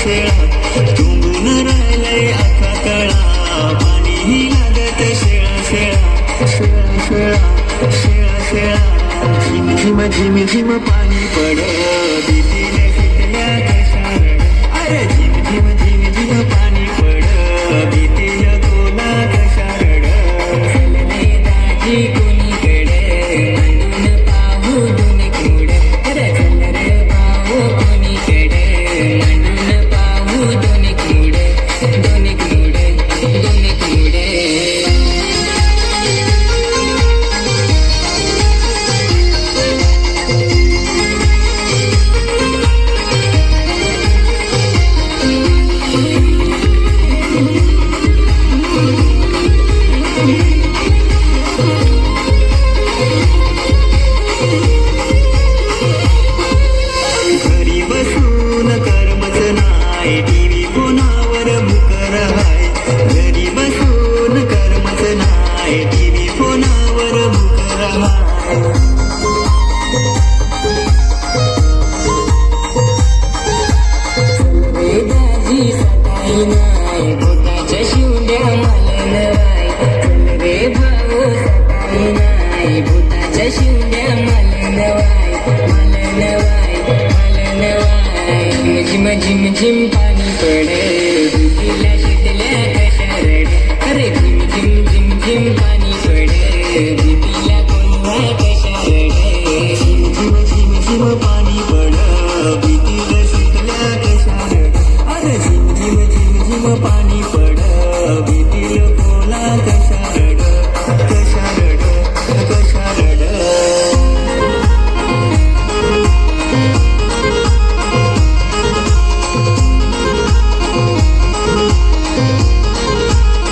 शेळा तुंबून राहिलंय आका तळा. पाणीही लागत शेळा शेळा शेळा शेळा शेळा शेळा. झिम झिम झिम झिम पाणी पडत. झिम झिम झिम पाणी पडे तिला शितल्या कशारड अरे झिम झिम झिम झिम पाणी पडे तिला कोणवा कशारड झिम झिम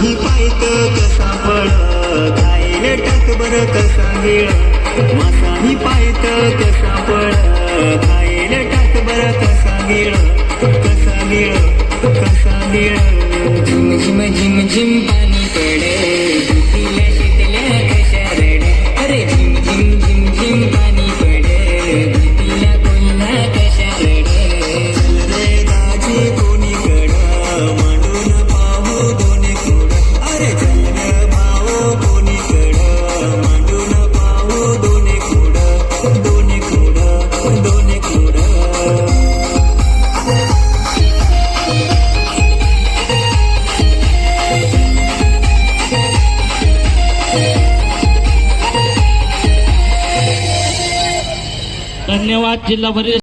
नाही पाहित कसा फळ खायला टाक बरं कसा गिळ मासाही पाहित कसा फळ खायला टाक बरं कसा गिळ कसा गिळ कसा गिळ झिम झिम झिम झिम पाणी धन्यवाद. जिल्हा परिषद